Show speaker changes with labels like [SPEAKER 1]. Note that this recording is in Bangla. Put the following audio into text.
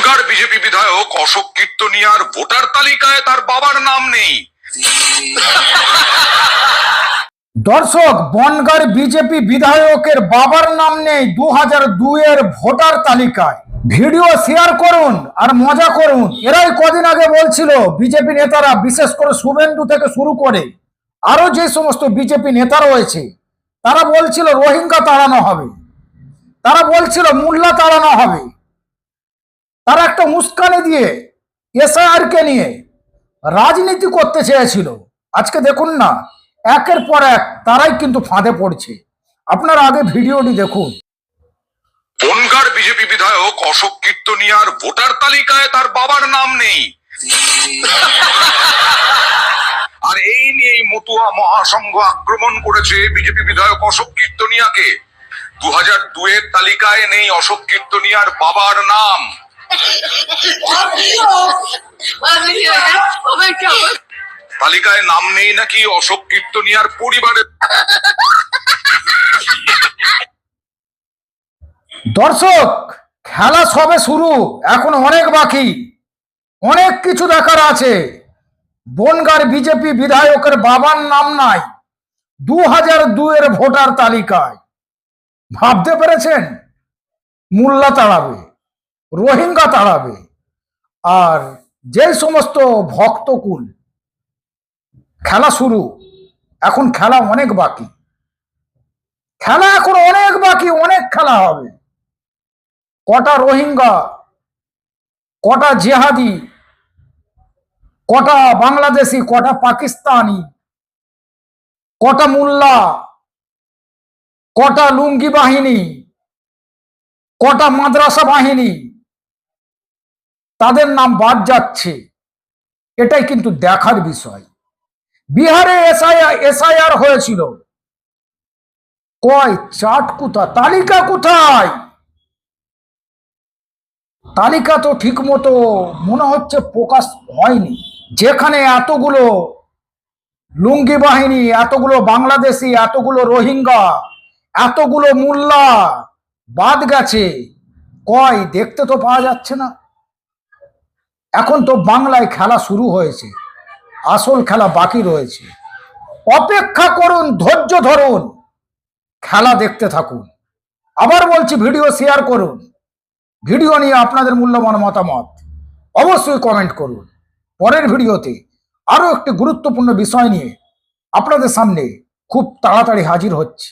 [SPEAKER 1] বনগার বিজেপি বিধায়ক অশোক কীর্তনিয়ার ভোটার তালিকায় তার বাবার নাম নেই।
[SPEAKER 2] দর্শক, বনগার বিজেপি বিধায়কের বাবার নাম নেই দু হাজার দুইয়ের ভোটার তালিকায়। ভিডিও শেয়ার করুন আর মজা করুন। এরাই কদিন আগে বলছিল, বিজেপি নেতারা, বিশেষ করে শুভেন্দু থেকে শুরু করে আরও যে সমস্ত বিজেপি নেতা রয়েছে, তারা বলছিল, রোহিঙ্গা তাড়ানো হবে। তারা বলছিল, মোল্লা তাড়ানো হবে। তারা একটা মুস্কানি দিয়ে এসআইআর কে নিয়ে রাজনীতি করতে চেয়েছিল। আজকে দেখুন না, একের পর এক তারাই কিন্তু ফাঁদে পড়ছে। আপনার আগে ভিডিওটি দেখুন।
[SPEAKER 1] বনগার বিজেপি বিধায়ক অশোক কীর্তনিয়ার ভোটার তালিকায় তার বাবার নাম নেই। আর এই নিয়ে মতুয়া মহাসংঘ আক্রমণ করেছে বিজেপি বিধায়ক অশোক কীর্তনিয়াকে। দু হাজার দুয়ের তালিকায় নেই অশোক কীর্তনিয়ার বাবার নাম। তালিকায় নাম নেই নাকি অশোক কীর্তনিয়ার পরিবারের
[SPEAKER 2] দর্শক, খেলা সবে শুরু, এখন অনেক বাকি। অনেক কিছু দেখার আছে। বনগার বিজেপি বিধায়কের বাবার নাম নাই দু হাজার দুয়ের ভোটার তালিকায়। ভাবতে পেরেছেন? মোল্লা তাড়াবে। রোহিঙ্গা তাড়াবে। আর যে সমস্ত ভক্তকুল, খেলা শুরু, এখন খেলা অনেক বাকি। খেলা এখন অনেক বাকি, অনেক খেলা হবে। কটা রোহিঙ্গা, কটা জেহাদি, কটা বাংলাদেশি, কটা পাকিস্তানি, কটা মুল্লা, কটা লুঙ্গি বাহিনী, কটা মাদ্রাসা বাহিনী তাদের নাম বাদ যাচ্ছে। এটাই কিন্তু দেখার বিষয়। বিহারে এসআইআর এসআইআর হয়েছিল। কয় চাট কোথা তালিকা কোথায়? তালিকা তো ঠিক মতো মনে হচ্ছে প্রকাশ হয়নি। যেখানে এতগুলো লুঙ্গি বাহিনী, এতগুলো বাংলাদেশি, এতগুলো রোহিঙ্গা, এতগুলো মুল্লা বাদ গেছে, কয় দেখতে তো পাওয়া যাচ্ছে না। এখন তো বাংলায় খেলা শুরু হয়েছে, আসল খেলা বাকি রয়েছে। অপেক্ষা করুন, ধৈর্য ধরুন, খেলা দেখতে থাকুন। আবার বলছি, ভিডিও শেয়ার করুন। ভিডিও নিয়ে আপনাদের মূল্যবান মতামত অবশ্যই কমেন্ট করুন। পরের ভিডিওতে আরও একটি গুরুত্বপূর্ণ বিষয় নিয়ে আপনাদের সামনে খুব তাড়াতাড়ি হাজির হচ্ছি।